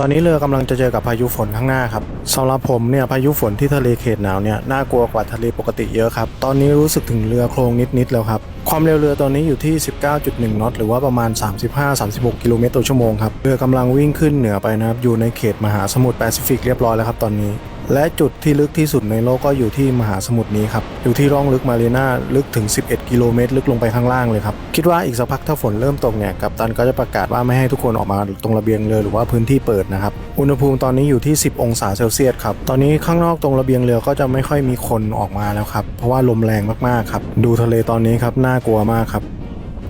ตอนนี้เรือกำลังจะเจอกับพายุฝนข้างหน้าครับสำหรับผมเนี่ยพายุฝนที่ทะเลเขตหนาวเนี่ยน่ากลัวกว่าทะเลปกติเยอะครับตอนนี้รู้สึกถึงเรือโครงนิดๆแล้วครับความเร็วเรือตอนนี้อยู่ที่ 19.1นอตหรือว่าประมาณ 35-36 กิโลเมตรต่อชั่วโมงครับเรือกำลังวิ่งขึ้นเหนือไปนะครับอยู่ในเขตมหาสมุทรแปซิฟิกเรียบร้อยแล้วครับตอนนี้ และจุดที่ลึกที่สุดในโลกก็อยู่ที่มหาสมุทรนี้ครับ อยู่ที่ร่องลึกมารีนาลึกถึง 11 กิโลเมตร ลึกลงไปข้างล่างเลยครับ คิดว่าอีกสักพักถ้าฝนเริ่มตกเนี่ยกัปตันก็จะประกาศว่าไม่ให้ทุกคนออกมาตรงระเบียงเรือหรือว่าพื้นที่เปิดนะครับ อุณหภูมิตอนนี้อยู่ที่ 10 องศาเซลเซียสครับ ตอนนี้ข้างนอกตรงระเบียงเรือก็จะไม่ค่อยมีคนออกมาแล้วครับ เพราะว่าลมแรงมากๆครับ ดูทะเลตอนนี้ครับน่ากลัวมากครับ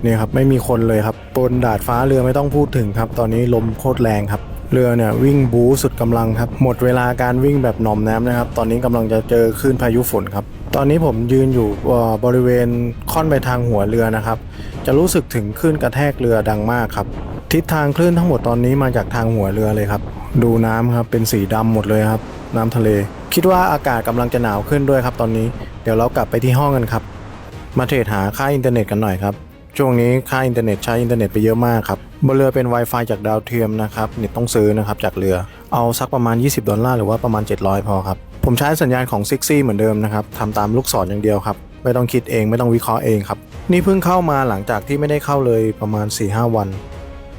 เนี่ยครับไม่มีคนเลยครับบนดาดฟ้าเรือไม่ต้องพูดถึงครับ ตอนนี้ลมโคตรแรงครับ เรือเนี่ยวิ่งบูสุดกำลังครับ หมดเวลาการวิ่งแบบหน่อมแนมนะครับ ตอนนี้กำลังจะเจอคลื่นพายุฝนครับ ตอนนี้ผมยืนอยู่บริเวณค่อนไปทางหัวเรือนะครับ จะรู้สึกถึงคลื่นกระแทกเรือดังมากครับ ทิศทางคลื่นทั้งหมดตอนนี้มาจากทางหัวเรือเลยครับ ดูน้ำครับเป็นสีดำหมดเลยครับ น้ำทะเล คิดว่าอากาศกำลังจะหนาวขึ้นด้วยครับ ตอนนี้ เดี๋ยวเรากลับไปที่ห้องกันครับ มาเทรดหาค่าอินเทอร์เน็ตกันหน่อยครับ ช่วงนี้ค่าอินเทอร์เน็ตใช้อินเทอร์เน็ตไปเยอะมากครับบนเรือเป็น Wi-Fi จากดาวเทียมนะครับเน็ตต้องซื้อนะครับจากเรือ เอาสักประมาณ 20 ดอลลาร์หรือว่าประมาณ 700 พอครับ ผมใช้สัญญาณของ6 g เหมือนเดิมนะครับทำตามลูกศรอย่างเดียวครับ ไม่ต้องคิดเองไม่ต้องวิเคราะห์เองครับ นี่เพิ่งเข้ามาหลังจากที่ไม่ได้เข้าเลยประมาณ 4-5 วัน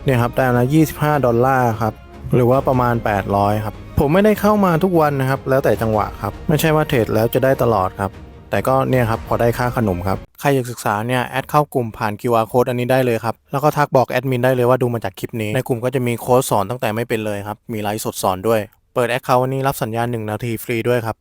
เนี่ยครับได้นะ25 ดอลลาร์ครับหรือว่าประมาณ 800 ครับ ผมไม่ได้เข้ามาทุกวันนะครับ แล้วแต่จังหวะครับ ไม่ใช่ว่าเทรดแล้วจะได้ตลอดครับ แต่ก็เนี่ยครับพอได้ค่าขนมครับ ใครอยากศึกษาเนี่ยแอดเข้ากลุ่มผ่าน QR code อันนี้ได้เลยครับ แล้วก็ทักบอกแอดมินได้เลยว่าดูมาจากคลิปนี้ ในกลุ่มก็จะมีโค้ดสอนตั้งแต่ไม่เป็นเลยครับ มีไลฟ์สดสอนด้วย เปิดแอคเคาท์วันนี้รับสัญญาณ 1 นาทีฟรีด้วยครับ